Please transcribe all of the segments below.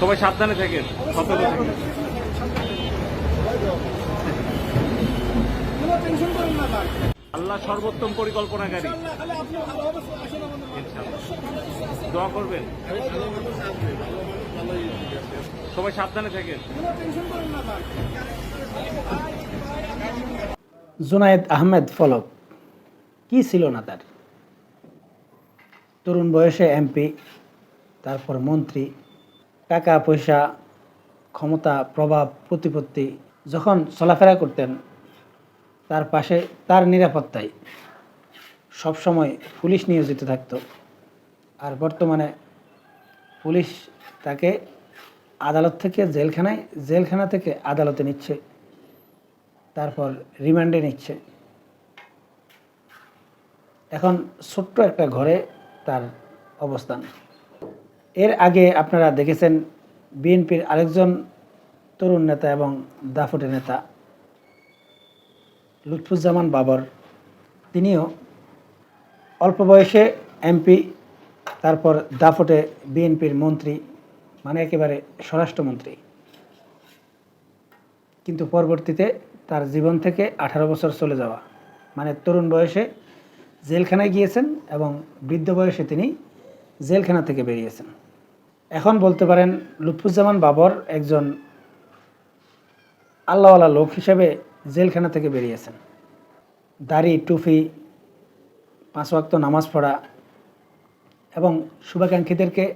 সবাই সাবধানে থাকেন, সতর্ক থাকেন। আল্লাহ সর্বোত্তম পরিকল্পনাকারী। দোয়া করবেন। সবাই সাবধানে থাকেন। জুনায়েদ আহমেদ ফলক, কি ছিল না তার? তরুণ বয়সে এমপি, তারপর মন্ত্রী টাকা পয়সা ক্ষমতা, প্রভাব, প্রতিপত্তি যখন চলাফেরা করতেন, তার পাশে তার নিরাপত্তায় সবসময় পুলিশ নিয়োজিত থাকত। আর বর্তমানে পুলিশ তাকে আদালত থেকে জেলখানায়, জেলখানা থেকে আদালতে নিচ্ছে। তারপর রিমান্ডে নিচ্ছে। এখন ছোট্ট একটা ঘরে তার অবস্থান। এর আগে আপনারা দেখেছেন বিএনপির আরেকজন তরুণ নেতা এবং দাফুটে নেতা, লুৎফুজ্জামান বাবর। তিনিও অল্প বয়সে এমপি, তারপর দাফটে বিএনপির মন্ত্রী মানে একেবারে স্বরাষ্ট্রমন্ত্রী। কিন্তু পরবর্তীতে তার জীবন থেকে আঠারো বছর চলে যাওয়া মানে তরুণ বয়সে জেলখানায় গিয়েছেন এবং বৃদ্ধ বয়সে তিনি জেলখানা থেকে বেরিয়েছেন। এখন বলতে পারেন লুৎফুজ্জামান বাবর একজন আল্লাহওয়ালা লোক হিসেবে জেলখানা থেকে বেরিয়েছেন দাড়ি টুফি পাঁচ ওয়াক্ত নামাজ পড়া এবং শুভাকাঙ্ক্ষীদেরকে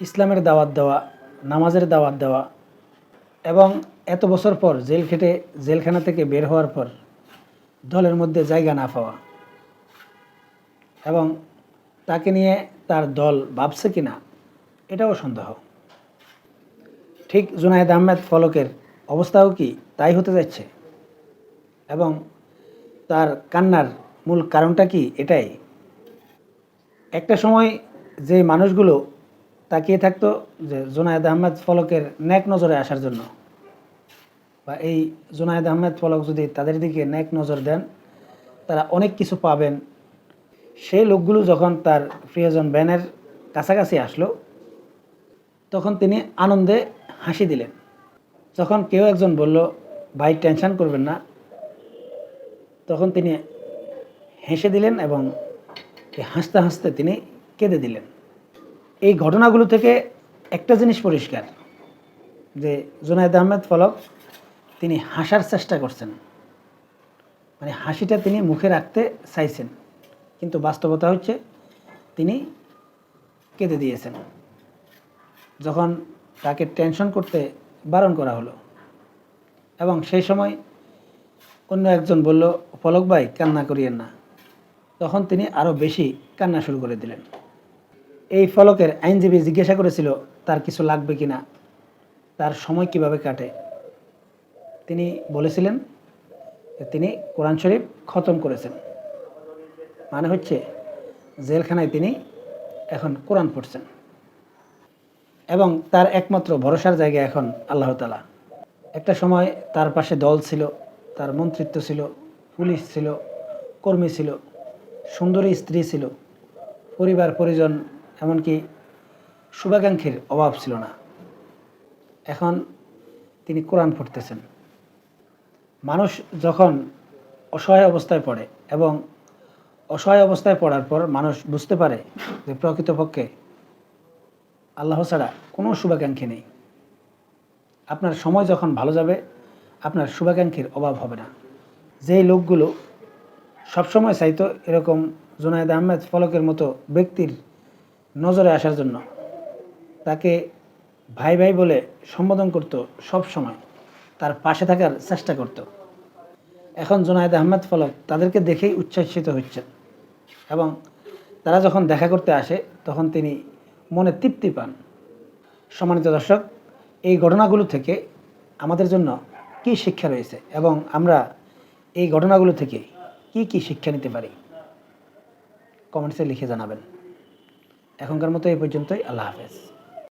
ইসলামের দাওয়াত দেওয়া, নামাজের দাওয়াত দেওয়া এবং এত বছর পর জেল খেটে জেলখানা থেকে বের হওয়ার পর দলের মধ্যে জায়গা না পাওয়া এবং তাকে নিয়ে তার দল ভাবছে কি না এটাও সন্দেহ। ঠিক জুনায়েদ আহমেদ ফলকের অবস্থাও কি তাই হতে যাচ্ছে? এবং তার কান্নার মূল কারণটা কি এটাই? একটা সময় যে মানুষগুলো তাকিয়ে থাকতো যে জুনায়েদ আহমেদ ফলকের ন্যাক নজরে আসার জন্য, বা এই জুনায়েদ আহমেদ ফলক যদি তাদের দিকে ন্যাক নজর দেন, তারা অনেক কিছু পাবেন। সেই লোকগুলো যখন তার প্রিয়জন ব্যানের কাছাকাছি আসলো তখন তিনি আনন্দে হাসি দিলেন। যখন কেউ একজন বলল, ভাই, টেনশন করবেন না। তখন তিনি হেসে দিলেন এবং হাসতে হাসতে তিনি কেঁদে দিলেন। এই ঘটনাগুলো থেকে একটা জিনিস পরিষ্কার, যে জুনায়দ আহমেদ ফলক তিনি হাসার চেষ্টা করছেন। মানে হাসিটা তিনি মুখে রাখতে চাইছেন, কিন্তু বাস্তবতা হচ্ছে তিনি কেঁদে দিয়েছেন। যখন তাকে টেনশন করতে বারণ করা হলো এবং সেই সময় অন্য একজন বলল, ফলক ভাই, কান্না করিয়েন না। তখন তিনি আরও বেশি কান্না শুরু করে দিলেন। এই ফলকের আইনজীবী জিজ্ঞাসা করেছিল, তার কিছু লাগবে কি না তার সময় কীভাবে কাটে? তিনি বলেছিলেন তিনি কোরআন শরীফ খতম করেছেন। মানে হচ্ছে, জেলখানায় তিনি এখন কোরআন পড়ছেন। এবং তার একমাত্র ভরসার জায়গা এখন আল্লাহ তালা একটা সময় তার পাশে দল ছিল, তার মন্ত্রিত্ব ছিল, পুলিশ ছিল, কর্মী ছিল, সুন্দরী স্ত্রী ছিল, পরিবার, পরিজন, এমনকি শুভাকাঙ্ক্ষীর অভাব ছিল না। এখন তিনি কোরআন পড়তেছেন। মানুষ যখন অসহায় অবস্থায় পড়ে এবং অসহায় অবস্থায় পড়ার পর মানুষ বুঝতে পারে যে প্রকৃতপক্ষে আল্লাহ ছাড়া কোনো শুভাকাঙ্ক্ষী নেই। আপনার সময় যখন ভালো যাবে, আপনার শুভাকাঙ্ক্ষীর অভাব হবে না। যেই লোকগুলো সবসময় চাইতো এরকম জুনায়দ আহমেদ ফলকের মতো ব্যক্তির নজরে আসার জন্য। তাকে ভাই ভাই বলে সম্বোধন করতো সব সময় তার পাশে থাকার চেষ্টা করত। এখন জুনায়দ আহমেদ ফলক তাদেরকে দেখেই উচ্ছ্বাসিত হচ্ছেন। এবং তারা যখন দেখা করতে আসে, তখন তিনি মনে তৃপ্তি পান। সম্মানিত দর্শক, এই ঘটনাগুলো থেকে আমাদের জন্য কি শিক্ষা রয়েছে এবং আমরা এই ঘটনাগুলো থেকে কি কি শিক্ষা নিতে পারি? কমেন্টসে লিখে জানাবেন। এখনকার মতো এই পর্যন্তই। আল্লাহ হাফেজ।